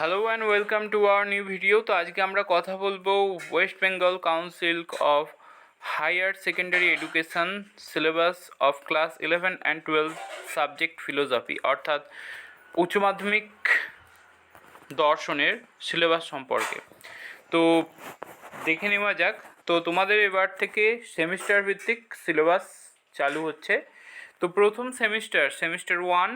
Hello and welcome to our new video. তো আজকে আমরা কথা বলব West Bengal council of higher secondary education, syllabus of class eleven and twelve subject philosophy, অর্থাৎ উচ্চ মাধ্যমিক দর্শনের সিলেবাস সম্পর্কে। তো দেখে নেওয়া যাক। তো তোমাদের এবার থেকে সেমিস্টার ভিত্তিক সিলেবাস চালু হচ্ছে। তো প্রথম semester semester one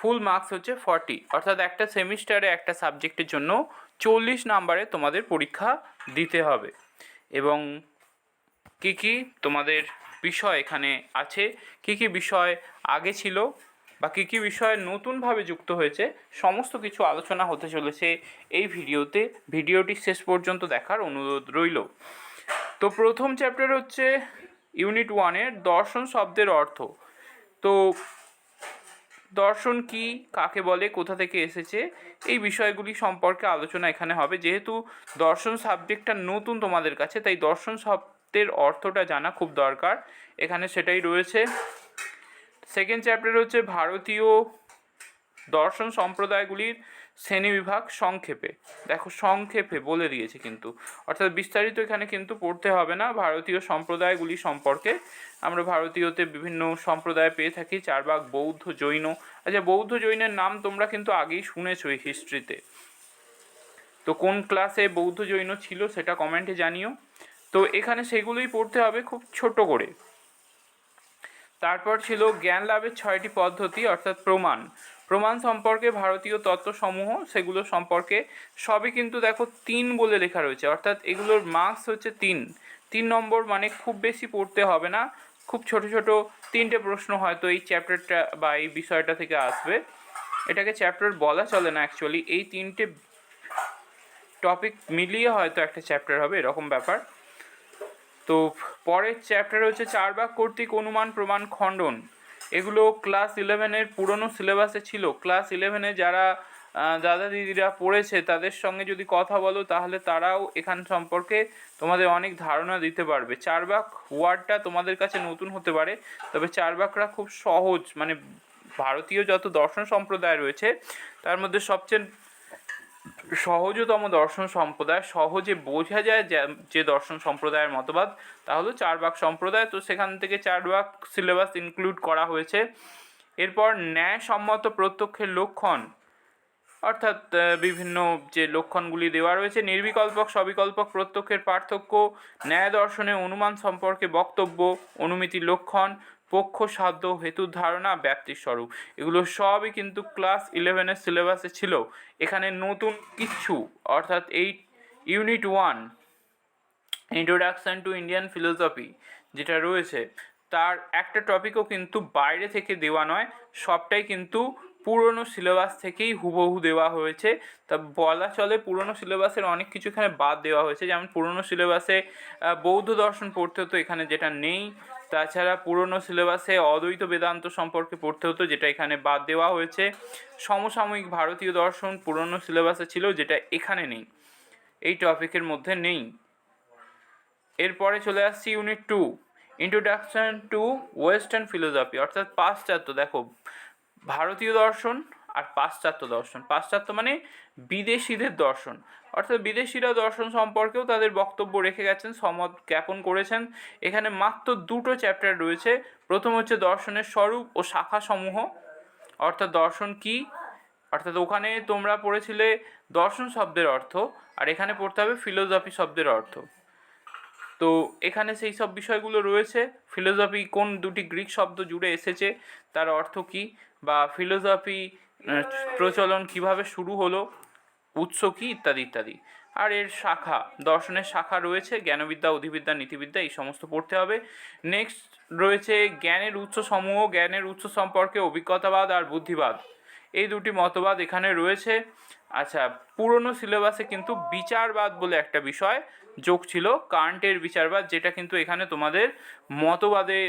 full marks হচ্ছে ফর্টি অর্থাৎ একটা সেমিস্টারে একটা সাবজেক্টের জন্য চল্লিশ নাম্বারে তোমাদের পরীক্ষা দিতে হবে। এবং কী কী তোমাদের বিষয় এখানে আছে, কী কী বিষয় আগে ছিল, বা কী কী বিষয় নতুনভাবে যুক্ত হয়েছে, সমস্ত কিছু আলোচনা হতে চলেছে এই ভিডিওতে। ভিডিওটি শেষ পর্যন্ত দেখার অনুরোধ রইল। তো প্রথম চ্যাপ্টার হচ্ছে ইউনিট ওয়ানের দর্শন শব্দের অর্থ। তো দর্শন কি, কাকে বলে, কোথা থেকে এসেছে, এই বিষয়গুলি সম্পর্কে আলোচনা এখানে হবে। যেহেতু দর্শন সাবজেক্টটা নতুন তোমাদের কাছে, তাই দর্শন শব্দের অর্থটা জানা খুব দরকার। এখানে সেটাই রয়েছে। সেকেন্ড চ্যাপ্টার হচ্ছে ভারতীয় দর্শন সম্প্রদায়গুলির শ্রেণীবিভাগ সংক্ষেপে। দেখো, সংক্ষেপে বলে দিয়েছে কিন্তু। অর্থাৎ বিস্তারিত এখানে কিন্তু পড়তে হবে না। ভারতীয় সম্প্রদায়গুলি সম্পর্কে আমরা ভারতীয়তে বিভিন্ন সম্প্রদায় পেয়ে থাকি। চারবাগ, বৌদ্ধ, জৈন। আচ্ছা বৌদ্ধ, জৈনের নাম তোমরা কিন্তু আগেই শুনেছো এই হিস্ট্রিতে তো কোন ক্লাসে বৌদ্ধ, জৈন ছিল সেটা কমেন্টে জানিও। তো এখানে সেগুলোই পড়তে হবে খুব ছোট করে। তারপর ছিল জ্ঞান লাভের ছয়টি পদ্ধতি, অর্থাৎ প্রমাণ। প্রমাণ সম্পর্কে ভারতীয় তত্ত্বসমূহ, সেগুলো সম্পর্কে সবই কিন্তু দেখো তিন বলে লেখা রয়েছে। অর্থাৎ এগুলোর মার্কস হচ্ছে তিন। তিন নম্বর মানে খুব বেশি পড়তে হবে না। খুব ছোট ছোট তিনটে প্রশ্ন হয়তো এই চ্যাপ্টারটা বা এই বিষয়টা থেকে আসবে। এটাকে চ্যাপ্টার বলা চলে না অ্যাকচুয়ালি এই তিনটে টপিক মিলিয়ে হয়তো একটা চ্যাপ্টার হবে, এরকম ব্যাপার। তো পরের চ্যাপ্টার হচ্ছে চার ভাগ কর্তৃক অনুমান প্রমাণ খণ্ডন। এগুলো ক্লাস ইলেভেনের পুরনো সিলেবাসে ছিল। ক্লাস ইলেভেনে যারা দাদা দিদিরা পড়েছে, তাদের সঙ্গে যদি কথা বলো, তাহলে তারাও এখান সম্পর্কে তোমাদের অনেক ধারণা দিতে পারবে। চারবাক ওয়ার্ডটা তোমাদের কাছে নতুন হতে পারে, তবে চারবাকরা খুব সহজ মানে ভারতীয় যত দর্শন সম্প্রদায় রয়েছে, তার মধ্যে সবচেয়ে সহজতম দর্শন সম্প্রদায়, সহজে বোঝা যায় যে- দর্শন সম্প্রদায়ের মতবাদ, তা হলো চার ভাগ সম্প্রদায়। তো সেখান থেকে চার ভাগ সিলেবাস ইনক্লুড করা হয়েছে। এরপর ন্যায়সম্মত প্রত্যক্ষের লক্ষণ, অর্থাৎ বিভিন্ন যে লক্ষণগুলি দেওয়া রয়েছে, নির্বিকল্পক, সবিকল্পক প্রত্যক্ষের পার্থক্য, ন্যায় দর্শনে অনুমান সম্পর্কে বক্তব্য, অনুমিতির লক্ষণ পক্ষ সাধ্য হেতুর ধারণা ব্যাপ্তির স্বরূপ এগুলো সবই কিন্তু ক্লাস ইলেভেনের সিলেবাসে ছিল। এখানে নতুন কিচ্ছু অর্থাৎ এই unit one, introduction to Indian philosophy যেটা রয়েছে, তার একটা টপিকও কিন্তু বাইরে থেকে দেওয়া নয়, সবটাই কিন্তু পুরনো সিলেবাস থেকেই হুবহু দেওয়া হয়েছে। তা বলা চলে পুরনো সিলেবাসের অনেক কিছু এখানে বাদ দেওয়া হয়েছে। যেমন পুরনো সিলেবাসে বৌদ্ধ দর্শন পড়তে হতো, এখানে যেটা নেই। তাছাড়া পুরনো সিলেবাসে অদ্বৈত বেদান্ত সম্পর্কে পড়তে হতো, যেটা এখানে বাদ দেওয়া হয়েছে। সমসাময়িক ভারতীয় দর্শন পুরনো সিলেবাসে ছিল, যেটা এখানে নেই। এই টপিকের মধ্যে নেই। এরপরে চলে আসছি unit two introduction to western philosophy অর্থাৎ পাশ্চাত্য। দেখো, ভারতীয় দর্শন আর পাশ্চাত্য দর্শন। পাশ্চাত্য মানে বিদেশিদের দর্শন। অর্থাৎ বিদেশিরা দর্শন সম্পর্কেও তাদের বক্তব্য রেখে গেছেন সমত জ্ঞাপন করেছেন। এখানে মাত্র দুটো চ্যাপ্টার রয়েছে। প্রথম হচ্ছে দর্শনের স্বরূপ ও শাখা সমূহ অর্থাৎ দর্শন কি? অর্থাৎ ওখানে তোমরা পড়েছিলে দর্শন শব্দের অর্থ, আর এখানে পড়তে হবে ফিলোসফি শব্দের অর্থ। তো এখানে সেই সব বিষয়গুলো রয়েছে। ফিলোসফি কোন দুটি গ্রিক শব্দ জুড়ে এসেছে, তার অর্থ কী? বা ফিলোসফি প্রচলন কীভাবে শুরু হলো, উৎস কী, ইত্যাদি ইত্যাদি। আর এর শাখা, দর্শনের শাখা রয়েছে, জ্ঞানবিদ্যা, অধিবিদ্যা, নীতিবিদ্যা, এই সমস্ত পড়তে হবে। নেক্সট রয়েছে জ্ঞানের উৎস সমূহ জ্ঞানের উৎস সম্পর্কে অভিজ্ঞতাবাদ আর বুদ্ধিবাদ। এই দুটি মতবাদ এখানে রয়েছে। আচ্ছা পুরনো সিলেবাসে কিন্তু বিচারবাদ বলে একটা বিষয় যোগ ছিল, কান্টের বিচারবাদ, যেটা কিন্তু এখানে তোমাদের মতবাদের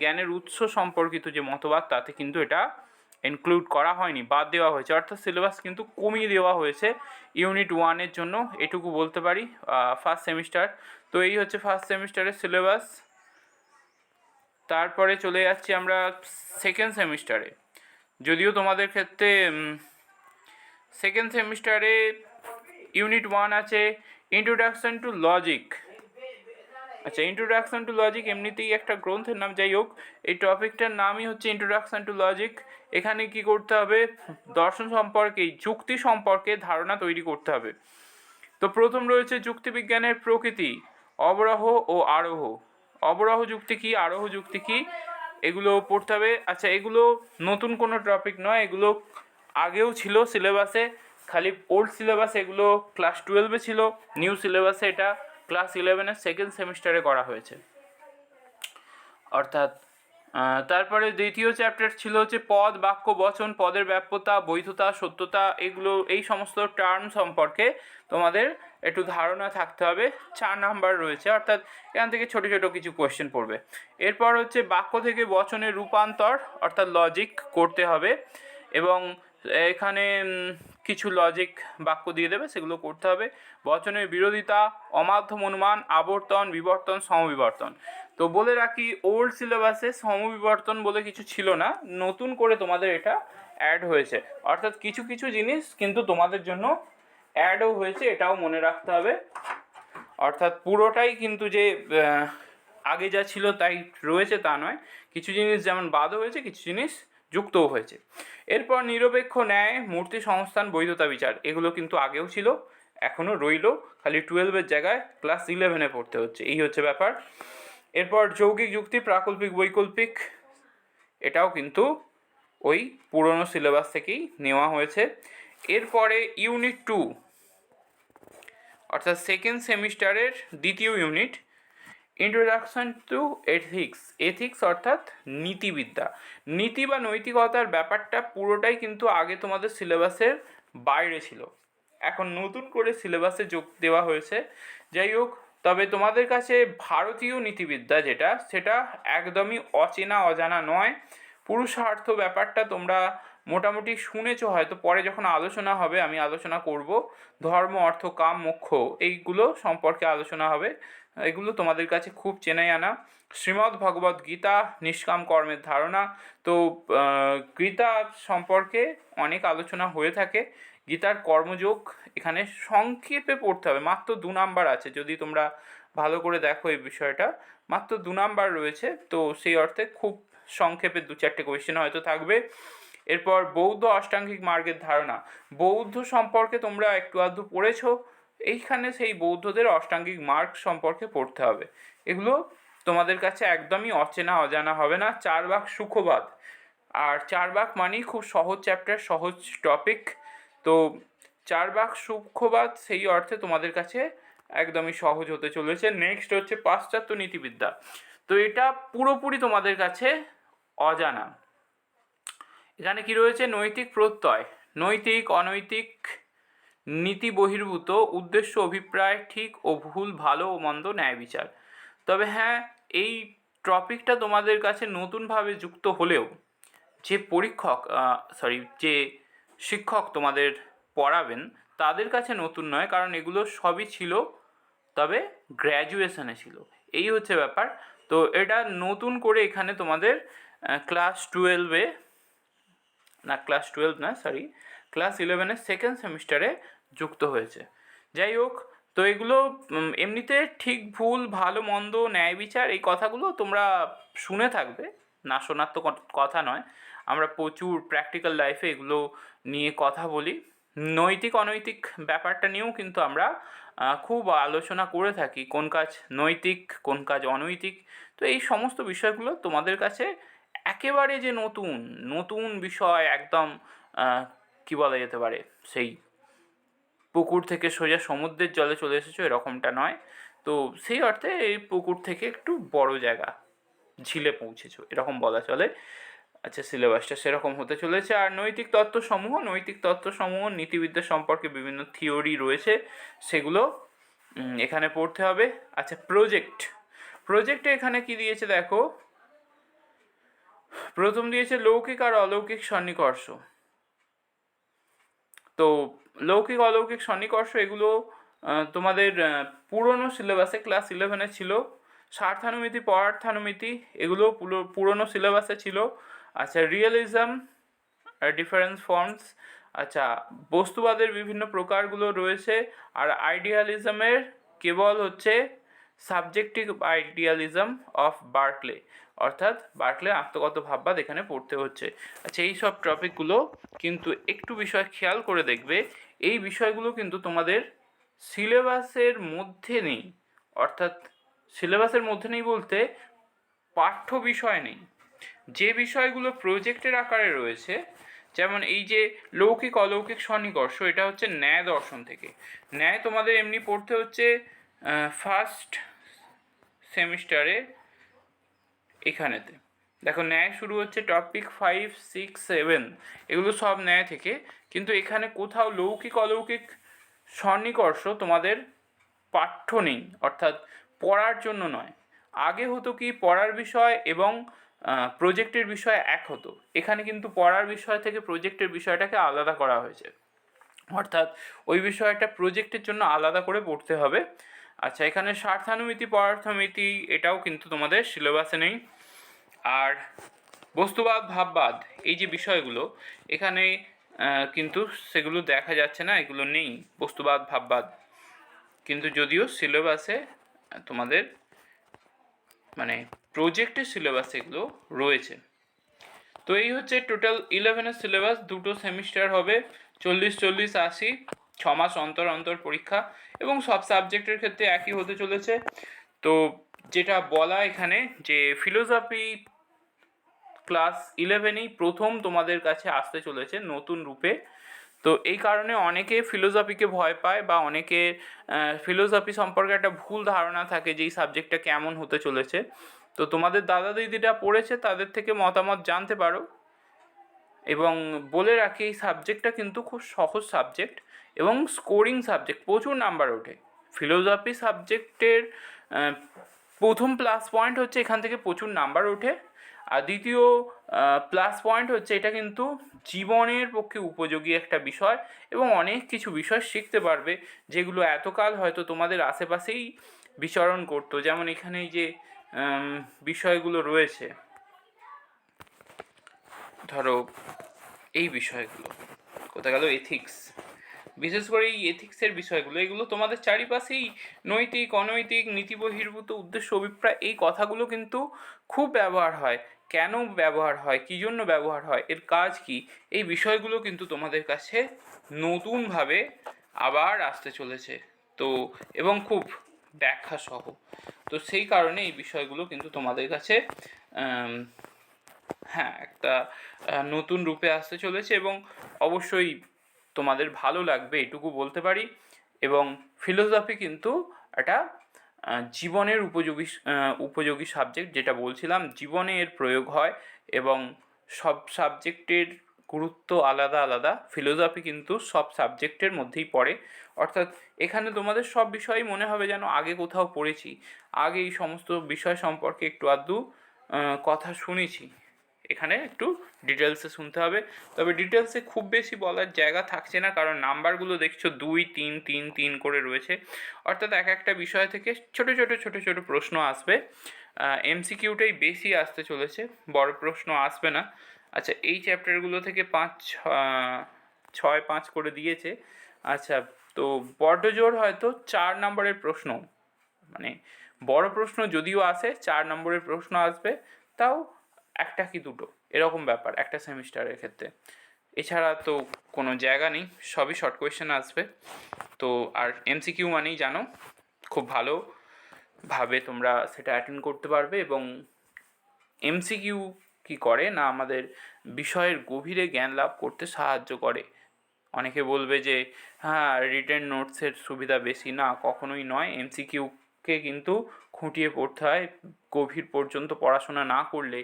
জ্ঞানের উৎস সম্পর্কিত যে মতবাদ, তাতে কিন্তু এটা ইনক্লুড করা হয়নি, বাদ দেওয়া হয়েছে। অর্থাৎ সিলেবাস কিন্তু কমিয়ে দেওয়া হয়েছে ইউনিট ওয়ানের জন্য, এটুকু বলতে পারি ফার্স্ট সেমিস্টার তো এই হচ্ছে ফার্স্ট সেমিস্টারের সিলেবাস তারপরে চলে যাচ্ছি আমরা সেকেন্ড সেমিস্টারে যদিও তোমাদের ক্ষেত্রে সেকেন্ড সেমিস্টারে ইউনিট ওয়ান আছে ইন্ট্রোডাকশন টু লজিক আচ্ছা ইন্ট্রোডাকশন টু লজিক এমনিতেই একটা গ্রন্থের নাম, যাই হোক, এই টপিকটার নামই হচ্ছে ইন্ট্রোডাকশন টু লজিক এখানে কি করতে হবে? দর্শন সম্পর্কে, যুক্তি সম্পর্কে ধারণা তৈরি করতে হবে। তো প্রথম রয়েছে যুক্তিবিজ্ঞানের প্রকৃতি, অবরাহ ও আরোহ। অবরাহ যুক্তি কি, আরোহ যুক্তি কি? এগুলো পড়তে হবে। আচ্ছা এগুলো নতুন কোনো টপিক নয়, এগুলো আগেও ছিল সিলেবাসে খালি ওল্ড সিলেবাস এগুলো ক্লাস টুয়েলভে ছিল নিউ সিলেবাসে এটা ক্লাস ইলেভেনের সেকেন্ড সেমিস্টারে করা হয়েছে। অর্থাৎ তারপরে দ্বিতীয় চ্যাপ্টার ছিল হচ্ছে পদ, বাক্য, বচন, পদের ব্যাপ্যতা, বৈধতা, সত্যতা, এগুলো, এই সমস্ত টার্ম সম্পর্কে তোমাদের একটু ধারণা থাকতে হবে। চার নাম্বার রয়েছে, অর্থাৎ এখান থেকে ছোট ছোট কিছু কোয়েশ্চেন পড়বে। এরপর হচ্ছে বাক্য থেকে বচনের রূপান্তর, অর্থাৎ লজিক করতে হবে এবং এখানে কিছু লজিক বাক্য দিয়ে দেবে, সেগুলো করতে হবে। বচনের বিরোধিতা, অমাধ্যম অনুমান, আবর্তন, বিবর্তন, সমবিবর্তন। তো বলে রাখি ওল্ড সিলেবাসে সমবিবর্তন বলে কিছু ছিল না, নতুন করে তোমাদের এটা অ্যাড হয়েছে। অর্থাৎ কিছু কিছু জিনিস কিন্তু তোমাদের জন্য অ্যাডও হয়েছে, এটাও মনে রাখতে হবে। অর্থাৎ পুরোটাই কিন্তু যে আগে যা ছিল তাই রয়েছে, তা নয়। কিছু জিনিস যেমন বাদও হয়েছে, কিছু জিনিস যুক্তও হয়েছে। এরপর নিরপেক্ষ ন্যায়, মূর্তি সংস্থান, বৈধতা বিচার, এগুলো কিন্তু আগেও ছিল, এখনও রইল। খালি টুয়েলভের জায়গায় ক্লাস ইলেভেনে পড়তে হচ্ছে, এই হচ্ছে ব্যাপার। এরপর যৌগিক যুক্তি, প্রাকল্পিক বৈকল্পিক, এটাও কিন্তু ওই পুরনো সিলেবাস থেকেই নেওয়া হয়েছে। এরপরে ইউনিট টু, অর্থাৎ সেকেন্ড সেমিস্টারের দ্বিতীয় unit introduction to ethics ethics অর্থাৎ নীতিবিদ্যা। নীতি বা নৈতিকতার ব্যাপারটা পুরোটাই কিন্তু আগে তোমাদের সিলেবাসের বাইরে ছিল। এখন নতুন করে সিলেবাসে যোগ দেওয়া হয়েছে। যাই হোক তবে তোমাদের কাছে ভারতীয় নীতিবিদ্যা যেটা, সেটা একদমই অচেনা, অজানা নয়। পুরুষার্থ ব্যাপারটা তোমরা মোটামুটি শুনেছ, হয়তো পরে যখন আলোচনা হবে, আমি আলোচনা করব। ধর্ম, অর্থ, কাম, মোক্ষ, এইগুলো সম্পর্কে আলোচনা হবে। এগুলো তোমাদের কাছে খুব চেনাই আনা। শ্রীমদ্ ভগবদ গীতা, নিষ্কাম কর্মের ধারণা। তো গীতা সম্পর্কে অনেক আলোচনা হয়ে থাকে। গীতার কর্মযোগ এখানে সংক্ষেপে পড়তে হবে। মাত্র দু নাম্বার আছে, যদি তোমরা ভালো করে দেখো এই বিষয়টা। মাত্র দু নাম্বার রয়েছে, তো সেই অর্থে খুব সংক্ষেপে দু চারটে কোয়েশ্চেন হয়তো থাকবে। এরপর বৌদ্ধ অষ্টাঙ্গিক মার্গের ধারণা। বৌদ্ধ সম্পর্কে তোমরা একটু আধটু পড়েছো, এইখানে সেই বৌদ্ধদের অষ্টাঙ্গিক মার্গ সম্পর্কে পড়তে হবে। এগুলো তোমাদের কাছে একদমই অচেনা, অজানা হবে না। চার ভাগ সুখবাদ। আর চার ভাগ মানেই খুব সহজ চ্যাপ্টার সহজ টপিক তো চার ভাগ সূক্ষ্মবাদ সেই অর্থে তোমাদের কাছে একদমই সহজ হতে চলেছে। নেক্সট হচ্ছে পাশ্চাত্য নীতিবিদ্যা। তো এটা পুরোপুরি তোমাদের কাছে অজানা। এখানে কি রয়েছে? নৈতিক প্রত্যয়, নৈতিক, অনৈতিক নীতি বহির্ভূত উদ্দেশ্য, অভিপ্রায়, ঠিক ও ভুল, ভালো ও মন্দ, ন্যায় বিচার। তবে হ্যাঁ এই টপিকটা তোমাদের কাছে নতুনভাবে যুক্ত হলেও যে পরীক্ষক সরি যে শিক্ষক তোমাদের পড়াবেন, তাদের কাছে নতুন নয়, কারণ এগুলো সবই ছিল, তবে গ্র্যাজুয়েশনে ছিল। এই হচ্ছে ব্যাপার। তো এটা নতুন করে এখানে তোমাদের ক্লাস টুয়েলভে না ক্লাস টুয়েলভ না সরি ক্লাস ইলেভেনের সেকেন্ড সেমিস্টারে যুক্ত হয়েছে। যাই হোক, তো এগুলো এমনিতে ঠিক ভুল, ভালো, মন্দ, ন্যায় বিচার, এই কথাগুলো তোমরা শুনে থাকবে। না শোনার তো কথা নয়। আমরা প্রচুর প্র্যাকটিক্যাল লাইফে এগুলো নিয়ে কথা বলি। নৈতিক, অনৈতিক ব্যাপারটা নিয়েও কিন্তু আমরা খুব আলোচনা করে থাকি। কোন কাজ নৈতিক, কোন কাজ অনৈতিক। তো এই সমস্ত বিষয়গুলো তোমাদের কাছে একেবারে যে নতুন নতুন বিষয় একদম কি বলা যেতে পারে? সেই পুকুর থেকে সোজা সমুদ্রের জলে চলে এসেছ, এরকমটা নয়। তো সেই অর্থে এই পুকুর থেকে একটু বড় জায়গা, ঝিলে পৌঁছেছো, এরকম বলা চলে। আচ্ছা সিলেবাসটা সেরকম হতে চলেছে। আর নৈতিক তত্ত্বসমূহ নৈতিক তত্ত্বসমূহ, নীতিবিদ্যা সম্পর্কে বিভিন্ন থিওরি রয়েছে, সেগুলো এখানে পড়তে হবে। আচ্ছা প্রজেক্ট। প্রজেক্টে এখানে কি দিয়েছে দেখো? প্রথম দিয়েছে লৌকিক আর অলৌকিক সন্নিকর্ষ। তো লৌকিক, অলৌকিক, সন্নিকর্ষ এগুলো তোমাদের পুরনো সিলেবাসে ক্লাস ইলেভেনে ছিল। স্বার্থানুমিতি পরার্থানুমিতি এগুলো পুরো- পুরনো সিলেবাসে ছিল। আচ্ছা রিয়েলিজম ডিফারেন্স ফর্মস আচ্ছা বস্তুবাদের বিভিন্ন প্রকারগুলো রয়েছে, আর আইডিয়ালিজমের কেবল হচ্ছে সাবজেক্টিভ আইডিয়ালিজম অফ বার্কলে অর্থাৎ বার্কলে আত্মগত ভাববাদ এখানে পড়তে হচ্ছে। আচ্ছা এই সব টপিকগুলো কিন্তু একটু বিষয় খেয়াল করে দেখবে, এই বিষয়গুলো কিন্তু তোমাদের সিলেবাসের মধ্যে নেই, অর্থাৎ সিলেবাসের মধ্যে নেই বলতে পাঠ্য বিষয় নেই। যে বিষয়গুলো প্রজেক্টের আকারে রয়েছে, যেমন এই যে লৌকিক অলৌকিক সন্নিকর্ষ, এটা হচ্ছে ন্যায় দর্শন থেকে। ন্যায় তোমাদের এমনি পড়তে হচ্ছে ফার্স্ট সেমিস্টারে এখানেতে। দেখো, ন্যায় শুরু হচ্ছে টপিক ফাইভ সিক্স সেভেন এগুলো সব ন্যায় থেকে। কিন্তু এখানে কোথাও লৌকিক অলৌকিক সন্নিকর্ষ তোমাদের পাঠ্য নেই, অর্থাৎ পড়ার জন্য নয়। আগে হতো কি পড়ার বিষয় এবং প্রজেক্টের বিষয় এক হতো। এখানে কিন্তু পড়ার বিষয় থেকে প্রজেক্টের বিষয়টাকে আলাদা করা হয়েছে। অর্থাৎ ওই বিষয়টা প্রজেক্টের জন্য আলাদা করে পড়তে হবে। আচ্ছা এখানে স্বার্থানুমিতি পরার্থমিতি এটাও কিন্তু তোমাদের সিলেবাসে নেই। আর বস্তুবাদ, ভাববাদ, এই যে বিষয়গুলো, এখানে কিন্তু সেগুলো দেখা যাচ্ছে না, এগুলো নেই। বস্তুবাদ, ভাববাদ। কিন্তু যদিও সিলেবাসে তোমাদের মানে প্রজেক্টের সিলেবাস এগুলো রয়েছে। তো এই হচ্ছে টোটাল ইলেভেনের সিলেবাস দুটো সেমিস্টার হবে, চল্লিশ চল্লিশ আশি, ছ মাস অন্তর অন্তর পরীক্ষা এবং সব সাবজেক্টের ক্ষেত্রে একই হতে চলেছে। তো যেটা বলা এখানে যে ফিলোসফি ক্লাস ইলেভেনেই প্রথম তোমাদের কাছে আসতে চলেছে নতুন রূপে। তো এই কারণে অনেকে ফিলোসফিকে ভয় পায় বা অনেকে ফিলোসফি সম্পর্কে একটা ভুল ধারণা থাকে যে এই সাবজেক্টটা কেমন হতে চলেছে। তো তোমাদের দাদা দিদিরা পড়েছে, তাদের থেকে মতামত জানতে পারো। এবং বলে রাখি, এই সাবজেক্টটা কিন্তু খুব সহজ সাবজেক্ট এবং স্কোরিং সাবজেক্ট প্রচুর নাম্বার ওঠে। ফিলোসফি সাবজেক্টের প্রথম প্লাস পয়েন্ট হচ্ছে এখান থেকে প্রচুর নাম্বার ওঠে। আর দ্বিতীয় প্লাস পয়েন্ট হচ্ছে এটা কিন্তু জীবনের পক্ষে উপযোগী একটা বিষয় এবং অনেক কিছু বিষয় শিখতে পারবে যেগুলো এতকাল হয়তো তোমাদের আশেপাশেই বিচরণ করতো। যেমন এখানে যে বিষয়গুলো রয়েছে। ধরো, এই বিষয়গুলো, কোথায় গেল এথিক্স বিশেষ করে এই এথিক্সের বিষয়গুলো, এগুলো তোমাদের চারিপাশেই নৈতিক, অনৈতিক, নীতি বহির্ভূত উদ্দেশ্য, অভিপ্রায়, এই কথাগুলো কিন্তু খুব ব্যবহার হয়। কেন ব্যবহার হয়, কী জন্য ব্যবহার হয়, এর কাজ কি, এই বিষয়গুলো কিন্তু তোমাদের কাছে নতুনভাবে আবার আসতে চলেছে। তো, এবং খুব ব্যাখ্যা সহ তো সেই কারণে এই বিষয়গুলো কিন্তু তোমাদের কাছে হ্যাঁ একটা নতুন রূপে আসতে চলেছে এবং অবশ্যই তোমাদের ভালো লাগবে, এটুকু বলতে পারি। এবং ফিলোসফি কিন্তু একটা জীবনের উপযোগী উপযোগী সাবজেক্ট যেটা বলছিলাম, জীবনে এর প্রয়োগ হয় এবং সব সাবজেক্টের গুরুত্ব আলাদা আলাদা। ফিলোসফি কিন্তু সব সাবজেক্টের মধ্যেই পড়ে। অর্থাৎ এখানে তোমাদের সব বিষয়ই মনে হবে যেন আগে কোথাও পড়েছি। আগে এই সমস্ত বিষয় সম্পর্কে একটু আধটু কথা শুনেছি। এখানে একটু ডিটেলসে শুনতে হবে। তবে ডিটেলসে খুব বেশি বলার জায়গা থাকছে না, কারণ নাম্বারগুলো দেখছ দুই, তিন তিন তিন করে রয়েছে। অর্থাৎ এক একটা বিষয় থেকে ছোট ছোট ছোট ছোট প্রশ্ন আসবে। এমসিকিউটাই বেশি আসতে চলেছে, বড় প্রশ্ন আসবে না। আচ্ছা এই চ্যাপ্টারগুলো থেকে পাঁচ ছয়, পাঁচ করে দিয়েছে। আচ্ছা তো বড্ড জোর হয়তো চার নম্বরের প্রশ্ন। মানে বড় প্রশ্ন যদিও আসে, চার নম্বরের প্রশ্ন আসবে, তাও একটা কি দুটো? এরকম ব্যাপার একটা সেমিস্টারের ক্ষেত্রে। এছাড়া তো কোনো জায়গা নেই, সবই শর্ট কোয়েশ্চেন আসবে। তো আর এমসিকিউ মানেই জানো, খুব ভালোভাবে তোমরা সেটা অ্যাটেন্ড করতে পারবে এবং এমসিকিউ কি করে না আমাদের বিষয়ের গভীরে জ্ঞান লাভ করতে সাহায্য করে। অনেকে বলবে যে হ্যাঁ রিটেন নোটসের সুবিধা বেশি। না, কখনোই নয়। এমসিকিউকে কিন্তু খুঁটিয়ে পড়তে হয় গভীর পর্যন্ত পড়াশোনা না করলে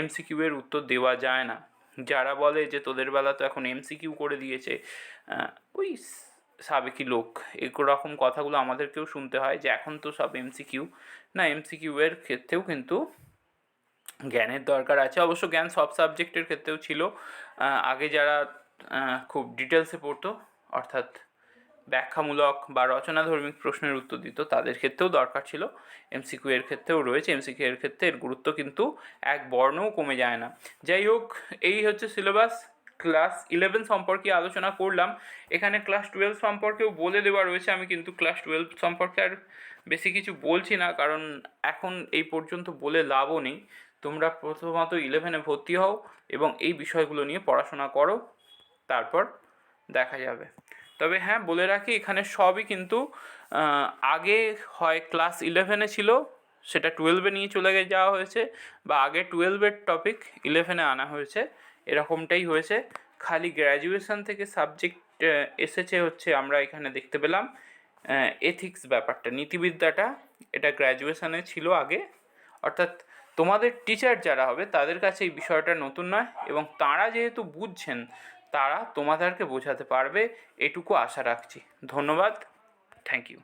এমসিকিউ এর উত্তর দেওয়া যায় না। যারা বলে যে তোদের বেলা তো এখন এমসিকিউ করে দিয়েছে ওই সাবেকি লোক। এরকম কথাগুলো আমাদেরকেও শুনতে হয় যে এখন তো সব এমসিকিউ না এমসিকিউ এর ক্ষেত্রেও কিন্তু জ্ঞানের দরকার আছে। অবশ্য জ্ঞান সব সাবজেক্টের ক্ষেত্রেও ছিল। আগে যারা খুব ডিটেলসে পড়তো, অর্থাৎ ব্যাখ্যামূলক বা রচনাধর্মিক প্রশ্নের উত্তর দিত। তাদের ক্ষেত্রেও দরকার ছিল। এমসিকিউ এর ক্ষেত্রেও রয়েছে। এমসিকিউ এর ক্ষেত্রে এর গুরুত্ব কিন্তু এক বর্ণও কমে যায় না। যাই হোক, এই হচ্ছে সিলেবাস ক্লাস ইলেভেন সম্পর্কে আলোচনা করলাম। এখানে ক্লাস টুয়েলভ সম্পর্কেও বলে দেওয়া রয়েছে। আমি কিন্তু ক্লাস টুয়েলভ সম্পর্কে আর বেশি কিছু বলছি না, কারণ এখন এই পর্যন্ত বলে লাভও নেই। তোমরা প্রথমত ইলেভেনে ভর্তি হও এবং এই বিষয়গুলো নিয়ে পড়াশোনা করো। তারপর দেখা যাবে। তবে হ্যাঁ বলে রাখি এখানে সবই কিন্তু আগে হয় ক্লাস ইলেভেনে ছিল, সেটা টুয়েলভে নিয়ে চলে গিয়ে যাওয়া হয়েছে বা আগে টুয়েলভের টপিক ইলেভেনে আনা হয়েছে, এরকমটাই হয়েছে। খালি গ্র্যাজুয়েশন থেকে সাবজেক্ট এসেছে হচ্ছে আমরা এখানে দেখতে পেলাম এথিক্স ব্যাপারটা, নীতিবিদ্যাটা, এটা গ্র্যাজুয়েশনে ছিল আগে। অর্থাৎ তোমাদের টিচার যারা হবে, তাদের কাছে এই বিষয়টা নতুন নয় এবং তারা যেহেতু বুঝছেন তারা তোমাদেরকে বোঝাতে পারবে এটুকু আশা রাখছি। ধন্যবাদ। Thank you